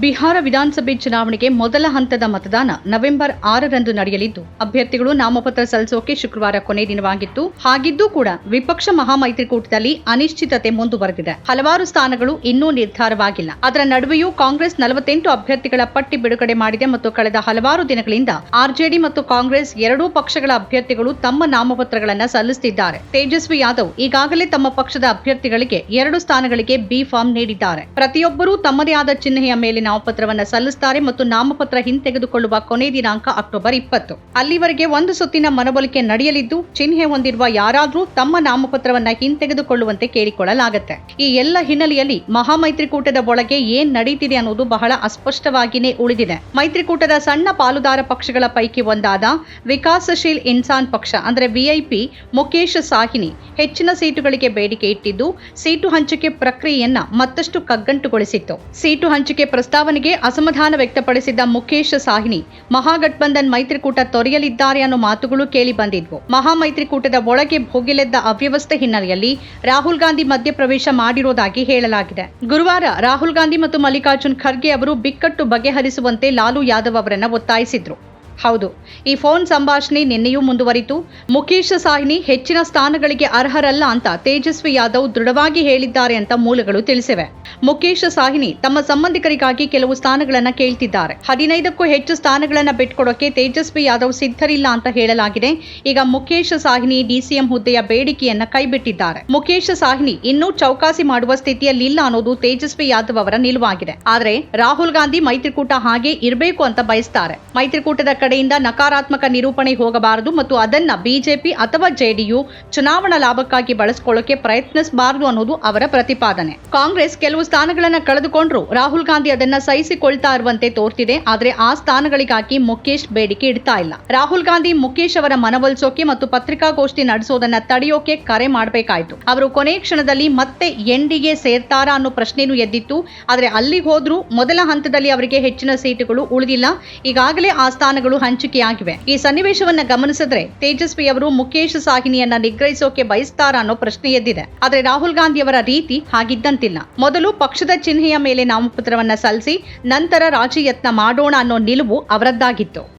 ಬಿಹಾರ ವಿಧಾನಸಭೆ ಚುನಾವಣೆಗೆ ಮೊದಲ ಹಂತದ ಮತದಾನ ನವೆಂಬರ್ ಆರರಂದು ನಡೆಯಲಿದ್ದು, ಅಭ್ಯರ್ಥಿಗಳು ನಾಮಪತ್ರ ಸಲ್ಲಿಸೋಕೆ ಶುಕ್ರವಾರ ಕೊನೆ ದಿನವಾಗಿತ್ತು. ಹಾಗಿದ್ದೂ ಕೂಡ ವಿಪಕ್ಷ ಮಹಾಮೈತ್ರಿಕೂಟದಲ್ಲಿ ಅನಿಶ್ಚಿತತೆ ಮುಂದುವರೆದಿದೆ. ಹಲವಾರು ಸ್ಥಾನಗಳು ಇನ್ನೂ ನಿರ್ಧಾರವಾಗಿಲ್ಲ. ಅದರ ನಡುವೆಯೂ ಕಾಂಗ್ರೆಸ್ ನಲವತ್ತೆಂಟು ಅಭ್ಯರ್ಥಿಗಳ ಪಟ್ಟಿ ಬಿಡುಗಡೆ ಮಾಡಿದೆ ಮತ್ತು ಕಳೆದ ಹಲವಾರು ದಿನಗಳಿಂದ ಆರ್ಜೆಡಿ ಮತ್ತು ಕಾಂಗ್ರೆಸ್ ಎರಡೂ ಪಕ್ಷಗಳ ಅಭ್ಯರ್ಥಿಗಳು ತಮ್ಮ ನಾಮಪತ್ರಗಳನ್ನು ಸಲ್ಲಿಸುತ್ತಿದ್ದಾರೆ ತೇಜಸ್ವಿ ಯಾದವ್ ಈಗಾಗಲೇ ತಮ್ಮ ಪಕ್ಷದ ಅಭ್ಯರ್ಥಿಗಳಿಗೆ ಎರಡು ಸ್ಥಾನಗಳಿಗೆ ಬಿ ಫಾರ್ಮ್ ನೀಡಿದ್ದಾರೆ. ಪ್ರತಿಯೊಬ್ಬರೂ ತಮ್ಮದೇ ಆದ ಚಿಹ್ನೆಯ ಮೇಲೆ ನಾಮಪತ್ರವನ್ನ ಸಲ್ಲಿಸುತ್ತಾರೆ ಮತ್ತು ನಾಮಪತ್ರ ಹಿಂತೆಗೆದುಕೊಳ್ಳುವ ಕೊನೆ ದಿನಾಂಕ ಅಕ್ಟೋಬರ್ ಇಪ್ಪತ್ತು. ಅಲ್ಲಿವರೆಗೆ ಒಂದು ಸುತ್ತಿನ ಮನವೊಲಿಕೆ ನಡೆಯಲಿದ್ದು, ಚಿಹ್ನೆ ಹೊಂದಿರುವ ಯಾರಾದರೂ ತಮ್ಮ ನಾಮಪತ್ರವನ್ನ ಹಿಂತೆಗೆದುಕೊಳ್ಳುವಂತೆ ಕೇಳಿಕೊಳ್ಳಲಾಗುತ್ತೆ. ಈ ಎಲ್ಲ ಹಿನ್ನೆಲೆಯಲ್ಲಿ ಮಹಾಮೈತ್ರಿಕೂಟದ ಒಳಗೆ ಏನ್ ನಡೀತಿದೆ ಅನ್ನೋದು ಬಹಳ ಅಸ್ಪಷ್ಟವಾಗಿಯೇ ಉಳಿದಿದೆ. ಮೈತ್ರಿಕೂಟದ ಸಣ್ಣ ಪಾಲುದಾರ ಪಕ್ಷಗಳ ಪೈಕಿ ಒಂದಾದ ವಿಕಾಸಶೀಲ್ ಇನ್ಸಾನ್ ಪಕ್ಷ, ಅಂದ್ರೆ ವಿಐಪಿ ಮುಖೇಶ್ ಸಾಹಿನಿ ಹೆಚ್ಚಿನ ಸೀಟುಗಳಿಗೆ ಬೇಡಿಕೆ ಇಟ್ಟಿದ್ದು, ಸೀಟು ಹಂಚಿಕೆ ಪ್ರಕ್ರಿಯೆಯನ್ನ ಮತ್ತಷ್ಟು ಕಗ್ಗಂಟುಗೊಳಿಸಿತ್ತು. ಸೀಟು ಹಂಚಿಕೆ ಪ್ರಸ್ತಾವನೆಗೆ ಅಸಮಾಧಾನ ವ್ಯಕ್ತಪಡಿಸಿದ್ದ ಮುಖೇಶ್ ಸಾಹಿನಿ, ಮಹಾಗಠಬಂಧನ್ ಮೈತ್ರಿಕೂಟ ತೊರೆಯಲಿದ್ದಾರೆ ಅನ್ನೋ ಮಾತುಗಳು ಕೇಳಿ ಬಂದಿದ್ವು. ಮಹಾಮೈತ್ರಿಕೂಟದ ಒಳಗೆ ಭೋಗಿಲೆದ್ದ ಅವ್ಯವಸ್ಥೆ ಹಿನ್ನೆಲೆಯಲ್ಲಿ ರಾಹುಲ್ ಗಾಂಧಿ ಮಧ್ಯಪ್ರವೇಶ ಮಾಡಿರುವುದಾಗಿ ಹೇಳಲಾಗಿದೆ. ಗುರುವಾರ ರಾಹುಲ್ ಗಾಂಧಿ ಮತ್ತು ಮಲ್ಲಿಕಾರ್ಜುನ್ ಖರ್ಗೆ ಅವರು ಬಿಕ್ಕಟ್ಟು ಬಗೆಹರಿಸುವಂತೆ ಲಾಲು ಯಾದವ್ ಅವರನ್ನು ಒತ್ತಾಯಿಸಿದ್ರು. ಹೌದು. ಈ ಫೋನ್ ಸಂಭಾಷಣೆ ನಿನ್ನೆಯೂ ಮುಂದುವರಿತು. ಮುಖೇಶ್ ಸಾಹ್ನಿ ಹೆಚ್ಚಿನ ಸ್ಥಾನಗಳಿಗೆ ಅರ್ಹರಲ್ಲ ಅಂತ ತೇಜಸ್ವಿ ಯಾದವ್ ದೃಢವಾಗಿ ಹೇಳಿದ್ದಾರೆ ಅಂತ ಮೂಲಗಳು ತಿಳಿಸಿವೆ. ಮುಖೇಶ್ ಸಾಹ್ನಿ ತಮ್ಮ ಸಂಬಂಧಿಕರಿಗಾಗಿ ಕೆಲವು ಸ್ಥಾನಗಳನ್ನ ಕೇಳ್ತಿದ್ದಾರೆ. ಹದಿನೈದಕ್ಕೂ ಹೆಚ್ಚು ಸ್ಥಾನಗಳನ್ನ ಬಿಟ್ಕೊಡೋಕೆ ತೇಜಸ್ವಿ ಯಾದವ್ ಸಿದ್ಧರಿಲ್ಲ ಅಂತ ಹೇಳಲಾಗಿದೆ. ಈಗ ಮುಖೇಶ್ ಸಾಹ್ನಿ ಡಿಸಿಎಂ ಹುದ್ದೆಯ ಬೇಡಿಕೆಯನ್ನ ಕೈಬಿಟ್ಟಿದ್ದಾರೆ. ಮುಖೇಶ್ ಸಾಹ್ನಿ ಇನ್ನೂ ಚೌಕಾಸಿ ಮಾಡುವ ಸ್ಥಿತಿಯಲ್ಲಿಲ್ಲ ಅನ್ನೋದು ತೇಜಸ್ವಿ ಯಾದವ್ ಅವರ ನಿಲುವಾಗಿದೆ. ಆದರೆ ರಾಹುಲ್ ಗಾಂಧಿ ಮೈತ್ರಿಕೂಟ ಹಾಗೆ ಇರಬೇಕು ಅಂತ ಬಯಸ್ತಾರೆ. ಮೈತ್ರಿಕೂಟದ ಕಡೆಯಿಂದ ನಕಾರಾತ್ಮಕ ನಿರೂಪಣೆ ಹೋಗಬಾರದು ಮತ್ತು ಅದನ್ನ ಬಿಜೆಪಿ ಅಥವಾ ಜೆಡಿಯು ಚುನಾವಣಾ ಲಾಭಕ್ಕಾಗಿ ಬಳಸಿಕೊಳ್ಳೋಕೆ ಪ್ರಯತ್ನಿಸಬಾರದು ಅನ್ನೋದು ಅವರ ಪ್ರತಿಪಾದನೆ. ಕಾಂಗ್ರೆಸ್ ಕೆಲವು ಸ್ಥಾನಗಳನ್ನ ಕಳೆದುಕೊಂಡ್ರು. ರಾಹುಲ್ ಗಾಂಧಿ ಅದನ್ನ ಸಹಿಸಿಕೊಳ್ತಾ ಇರುವಂತೆ ತೋರ್ತಿದೆ. ಆದ್ರೆ ಆ ಸ್ಥಾನಗಳಿಗಾಗಿ ಮುಖೇಶ್ ಬೇಡಿಕೆ ಇಡ್ತಾ ಇಲ್ಲ. ರಾಹುಲ್ ಗಾಂಧಿ ಮುಖೇಶ್ ಅವರ ಮನವೊಲಿಸೋಕೆ ಮತ್ತು ಪತ್ರಿಕಾಗೋಷ್ಠಿ ನಡೆಸೋದನ್ನ ತಡೆಯೋಕೆ ಕರೆ ಮಾಡಬೇಕಾಯಿತು. ಅವರು ಕೊನೆ ಕ್ಷಣದಲ್ಲಿ ಮತ್ತೆ ಎನ್ಡಿಗೆ ಸೇರ್ತಾರಾ ಅನ್ನೋ ಪ್ರಶ್ನೆನೂ ಎದ್ದಿತ್ತು. ಆದ್ರೆ ಅಲ್ಲಿಗೆ ಹೋದ್ರೂ ಮೊದಲ ಹಂತದಲ್ಲಿ ಅವರಿಗೆ ಹೆಚ್ಚಿನ ಸೀಟುಗಳು ಉಳಿದಿಲ್ಲ. ಈಗಾಗಲೇ ಆ ಸ್ಥಾನಗಳು ಹಂಚಿಕೆಯಾಗಿವೆ. ಈ ಸನ್ನಿವೇಶವನ್ನ ಗಮನಿಸಿದ್ರೆ ತೇಜಸ್ವಿ ಅವರು ಮುಖೇಶ್ ಸಾಹಿನಿಯನ್ನ ನಿಗ್ರಹಿಸೋಕೆ ಬಯಸ್ತಾರ ಅನ್ನೋ ಪ್ರಶ್ನೆ ಎದ್ದಿದೆ. ಆದ್ರೆ ರಾಹುಲ್ ಗಾಂಧಿ ಅವರ ರೀತಿ ಹಾಗಿದ್ದಂತಿಲ್ಲ. ಮೊದಲು ಪಕ್ಷದ ಚಿಹ್ನೆಯ ಮೇಲೆ ನಾಮಪತ್ರವನ್ನ ಸಲ್ಲಿಸಿ, ನಂತರ ರಾಜಿ ಯತ್ನ ಮಾಡೋಣ ಅನ್ನೋ ನಿಲುವು ಅವರದ್ದಾಗಿತ್ತು.